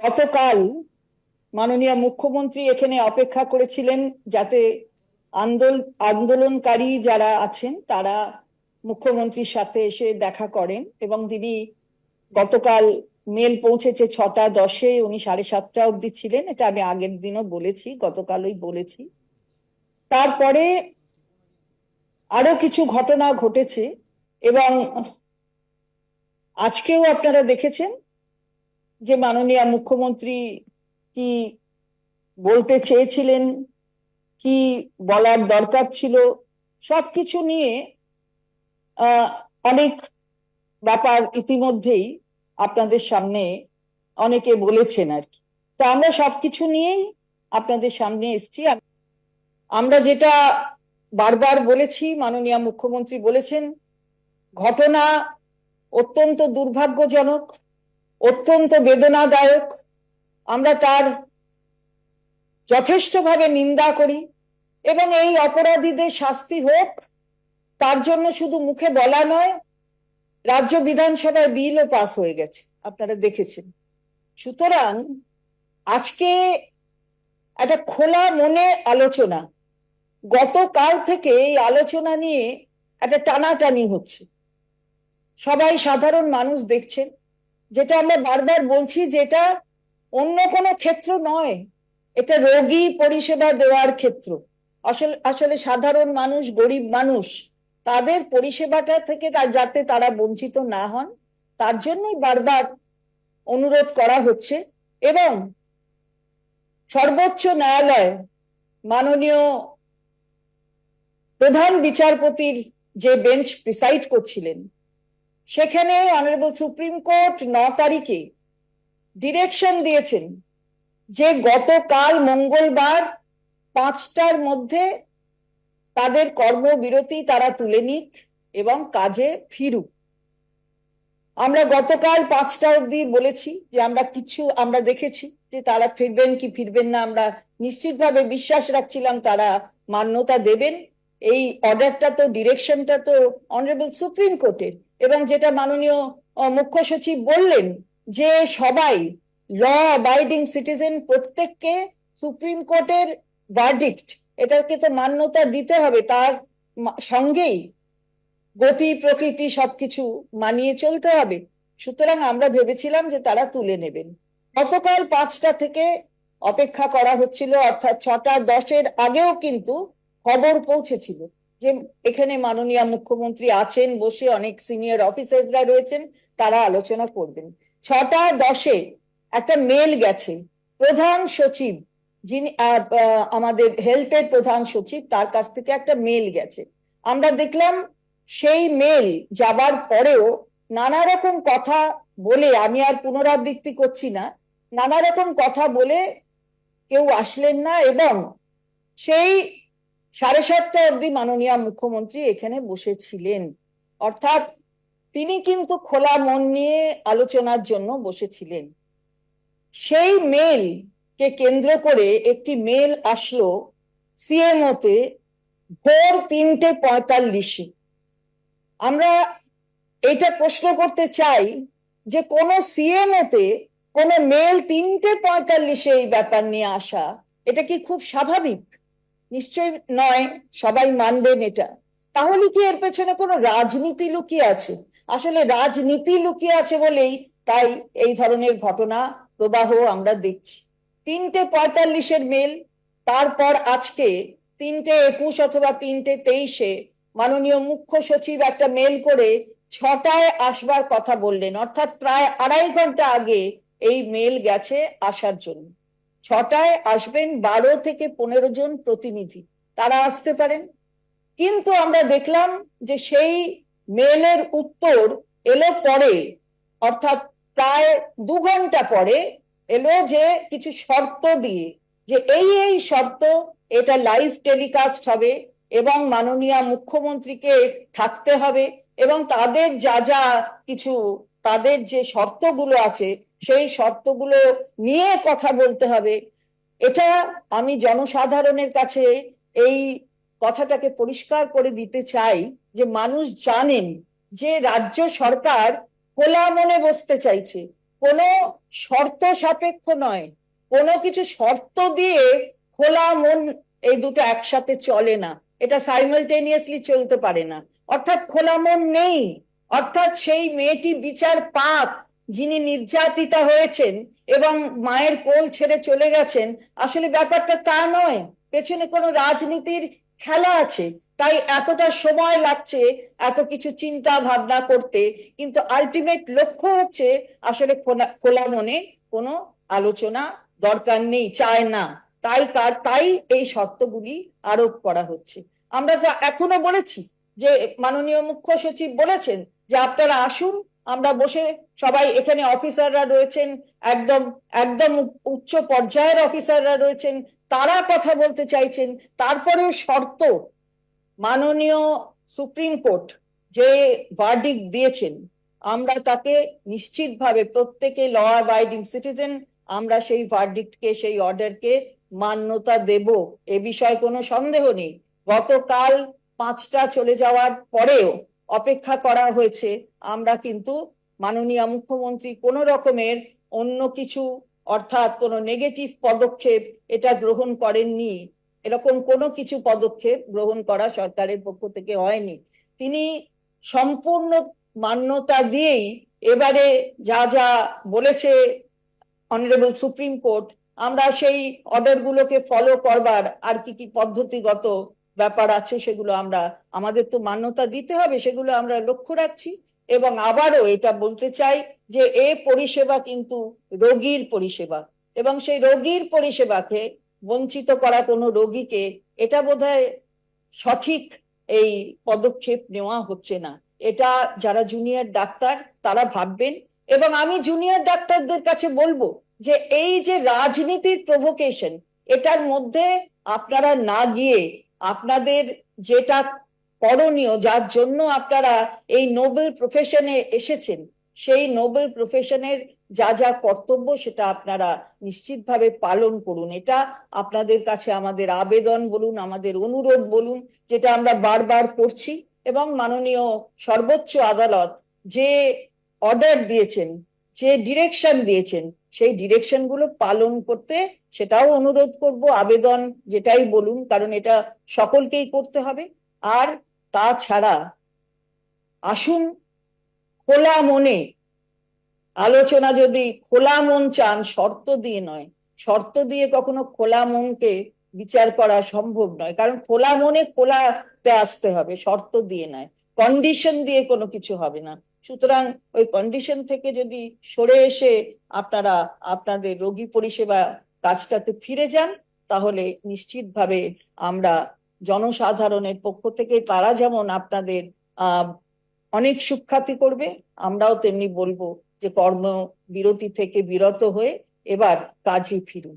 গতকাল মাননীয় মুখ্যমন্ত্রী এখানে অপেক্ষা করেছিলেন যাতে আন্দোলন আন্দোলনকারী যারা আছেন, তারা মুখ্যমন্ত্রীর সাথে এসে দেখা করেন এবং তিনি গতকাল মেল পৌঁছেছে ছটা দশে, উনি সাড়ে সাতটা অবধি ছিলেন, এটা আমি আগের দিনও বলেছি, গতকালই বলেছি। তারপরে আরও কিছু ঘটনা ঘটেছে এবং আজকেও আপনারা দেখেছেন যে মাননীয় মুখ্যমন্ত্রী কি বলতে চেয়েছিলেন? কি বলার দরকার ছিল? সবকিছু নিয়ে অনেক ব্যাপার ইতিমধ্যেই আপনাদের সামনে অনেকে বলেছেন আর কি। তো আমরা সবকিছু নিয়েই আপনাদের সামনে এসেছি। আমরা যেটা বারবার বলেছি, মাননীয় মুখ্যমন্ত্রী বলেছেন, ঘটনা অত্যন্ত দুর্ভাগ্যজনক। অত্যন্ত বেদনাদায়ক। আমরা তার যথেষ্টভাবে নিন্দা করি এবং এই অপরাধীদের শাস্তি হোক, তার জন্য শুধু মুখে বলা নয়, রাজ্য বিধানসভায় বিলও পাস হয়ে গেছে। আপনারা দেখেছেন। সুতরাং আজকে একটা খোলা মনে আলোচনা, গতকাল থেকে এই আলোচনা নিয়ে একটা টানাটানি হচ্ছে। সবাই সাধারণ মানুষ দেখছেন। যেটা আমরা বারবার বলছি যেটা অন্য কোনো ক্ষেত্র নয়, এটা রোগী পরিষেবা দেওয়ার ক্ষেত্র। আসলে আসলে সাধারণ মানুষ, গরিব মানুষ, তাদের পরিষেবাটা থেকে যাতে তারা বঞ্চিত না হন, তার জন্যই বারবার অনুরোধ করা হচ্ছে এবং সর্বোচ্চ ন্যায়ালয় মাননীয় প্রধান বিচারপতির যে বেঞ্চ প্রিসাইড করছিলেন সেখানে অনারেবল সুপ্রিম কোর্ট ন তারিখে ডিরেকশন দিয়েছেন যে গতকাল মঙ্গলবার পাঁচটার মধ্যে তাদের কর্মবিরতি তারা তুলে নিক এবং কাজে ফিরুক। আমরা গতকাল পাঁচটা অবধি বলেছি যে আমরা কিছু, আমরা দেখেছি যে তারা ফিরবেন কি ফিরবেন না, আমরা নিশ্চিতভাবে বিশ্বাস রাখছিলাম তারা মান্যতা দেবেন। এই অর্ডারটা তো ডিরেকশনটা তো অনারেবল সুপ্রিম কোর্টের। এবং যেটা মাননীয় মুখ্য সচিব বললেন যে সবাই, ল অ্যাবাইডিং সিটিজেন প্রত্যেককে সুপ্রিম কোর্টের ভার্ডিক্ট এটাকে তো মান্যতা দিতে হবে, তার সঙ্গেই গতি, প্রকৃতি সবকিছু মানিয়ে চলতে হবে। সুতরাং আমরা ভেবেছিলাম যে তারা তুলে নেবেন। গতকাল পাঁচটা থেকে অপেক্ষা করা হচ্ছিল, অর্থাৎ ছটা দশের আগেও কিন্তু খবর পৌঁছেছিল। যে এখানে মাননীয় মুখ্যমন্ত্রী আছেন বসে অনেক সিনিয়র অফিসাররা রয়েছেন, তারা আলোচনা করবেন। ছটা দশে একটা মেল গেছে, প্রধান সচিব যিনি আমাদের হেলথের প্রধান সচিব, তার কাছ থেকে একটা মেল গেছে। আমরা দেখলাম সেই মেল যাবার পরেও নানা রকম কথা বলে, আমি আর পুনরাবৃত্তি করছি না, নানা রকম কথা বলে কেউ আসলেন না এবং সেই সাড়ে সাতটা অবধি মাননীয় মুখ্যমন্ত্রী এখানে বসেছিলেন। অর্থাৎ তিনি কিন্তু খোলা মন নিয়ে আলোচনার জন্য বসেছিলেন। সেই মেল কে কেন্দ্র করে একটি মেল আসলো সিএমও তে, ভোর তিনটে পঁয়তাল্লিশে। আমরা এটা প্রশ্ন করতে চাই যে কোন সিএমও তে কোন মেল তিনটে পঁয়তাল্লিশে এই ব্যাপার নিয়ে আসা, এটা কি খুব স্বাভাবিক? নিশ্চয়ই নয়, সবাই মানবেন এটা। তাহলে কি এর পেছনে কোনো রাজনীতি লুকিয়ে আছে? আসলে রাজনীতি লুকিয়ে আছে বলেই তাই এই ধরনের ঘটনা, প্রবাহ আমরা দেখছি। তিনটে পঁয়তাল্লিশের মেল তারপর আজকে তিনটে একুশ অথবা তিনটে তেইশে মাননীয় মুখ্য সচিব একটা মেল করে ছটায় আসবার কথা বললেন। অর্থাৎ প্রায় আড়াই ঘণ্টা আগে এই মেল গেছে আসার জন্য। ছটায় আসবেন বারো থেকে পনেরো জন প্রতিনিধি। তারা আসতে পারেন। কিন্তু আমরা দেখলাম যে সেই মেলের উত্তর এলো পরে, অর্থাৎ প্রায় দু ঘণ্টা পরে এলো যে কিছু শর্ত দিয়ে, যে এই এই শর্ত, এটা লাইভ টেলিকাস্ট হবে এবং মাননীয় মুখ্যমন্ত্রীকে থাকতে হবে এবং তাদের যা যা কিছু, তাদের যে শর্তগুলো আছে সেই শর্তগুলো নিয়ে কথা বলতে হবে। এটা আমি জনসাধারণের কাছে এই কথাটাকে পরিষ্কার করে দিতে চাই যে মানুষ জানেন যে রাজ্য সরকার খোলা মনে বসতে চাইছে। কোনো শর্ত সাপেক্ষ নয়। কোনো কিছু শর্ত দিয়ে খোলা মন এই দুটো একসাথে চলে না। এটা সাইমালটেনিয়াসলি চলতে পারে না। অর্থাৎ খোলা মন নেই। অর্থাৎ সেই মেয়েটি বিচার পাক। যিনি নির্যাতিতা হয়েছেন এবং মায়ের কোল ছেড়ে চলে গেছেন, আসলে ব্যাপারটা তা নয়। পেছনে কোনো রাজনীতির খেলা আছে, তাই এতটা সময় লাগছে এত কিছু চিন্তা ভাবনা করতে। কিন্তু আলটিমেট লক্ষ্য হচ্ছে আসলে খোলা- মনে কোনো আলোচনা দরকার নেই, চায় না। তাই তার, তাই এই শর্তগুলি আরোপ করা হচ্ছে। আমরা যা এখনও বলেছি, যে মাননীয় মুখ্য সচিব বলেছেন যে আপনারা আসুন আমরা বসে সবাই এখানে অফিসাররা রয়েছেন, একদম একদম উচ্চ পর্যায়ের অফিসাররা রয়েছেন, তারা কথা বলতে চাইছেন। তারপরেও শর্ত, মাননীয় সুপ্রিম কোর্ট যে ভার্ডিক দিয়েছেন, আমরা তাকে নিশ্চিতভাবে প্রত্যেকে ল অ্যাবাইডিং সিটিজেন আমরা সেই ভার্ডিক্টকে সেই অর্ডারকে মান্যতা দেব, এ বিষয়ে কোনো সন্দেহ নেই। গতকাল পাঁচটা চলে যাওয়ার পরেও অপেক্ষা করা হয়েছে। আমরা কিন্তু মাননীয় মুখ্যমন্ত্রী কোন রকমের অন্য কিছু, অর্থাৎ কোনো নেগেটিভ পদক্ষেপ এটা গ্রহণ করেননি। এরকম কোনো কিছু পদক্ষেপ গ্রহণ করা সরকারের পক্ষ থেকে হয়নি। তিনি সম্পূর্ণ মান্যতা দিয়েই এবারে যা যা বলেছে অনারেবল সুপ্রিম কোর্ট, আমরা সেই অর্ডার গুলোকে ফলো করবার আর কি কি পদ্ধতিগত ব্যাপার আছে, সেগুলো আমরা, আমাদের তো মান্যতা দিতে হবে, সেগুলো আমরা লক্ষ্য রাখছি। এবং আবারও এটা বলতে চাই যে, এ পরিষেবা কিন্তু রোগীর পরিষেবা। এবং সেই রোগীর পরিষেবাকে বঞ্চিত করা কোনো রোগীকে এটা বোধহয় সঠিক এই পদক্ষেপ নেওয়া হচ্ছে না। এটা যারা জুনিয়র ডাক্তার, তারা ভাববেন। এবং আমি জুনিয়র ডাক্তারদের কাছে বলব যে, এই যে রাজনীতির প্রভোকেশন এটার মধ্যে আপনারা না গিয়ে আপনাদের যেটা করণীয়, যার জন্য আপনারা এই নোবেল প্রফেশনে এসেছেন, সেই নোবেল প্রফেশনের যা যা কর্তব্য সেটা আপনারা নিশ্চিতভাবে পালন করুন। এটা আপনাদের কাছে আমাদের আবেদন বলুন, আমাদের অনুরোধ বলুন, যেটা আমরা বারবার করছি এবং মাননীয় সর্বোচ্চ আদালত যে অর্ডার দিয়েছেন, যে ডিরেকশন দিয়েছেন সেই ডিরেকশনগুলো পালন করতে সেটাও অনুরোধ করব, আবেদন যেটাই বলুন, কারণ এটা সকলকেই করতে হবে। আর তাছাড়া আসুন খোলা মনে, আলোচনা যদি খোলা মন চান, শর্ত দিয়ে নয়। শর্ত দিয়ে কখনো খোলা মনকে বিচার করা সম্ভব নয়, কারণ খোলা মনে খোলাতে আসতে হবে, শর্ত দিয়ে নয়। কন্ডিশন দিয়ে কোনো কিছু হবে না। সুতরাং ওই কন্ডিশন থেকে যদি সরে এসে আপনারা আপনাদের রোগী পরিষেবা কাজটাতে ফিরে যান, তাহলে নিশ্চিতভাবে আমরা জনসাধারণের পক্ষ থেকে তারা যেমন আপনাদের অনেক সুখ্যাতি করবে, আমরাও তেমনি বলব যে কর্ম বিরতি থেকে বিরত হয়ে এবার কাজে ফিরুন।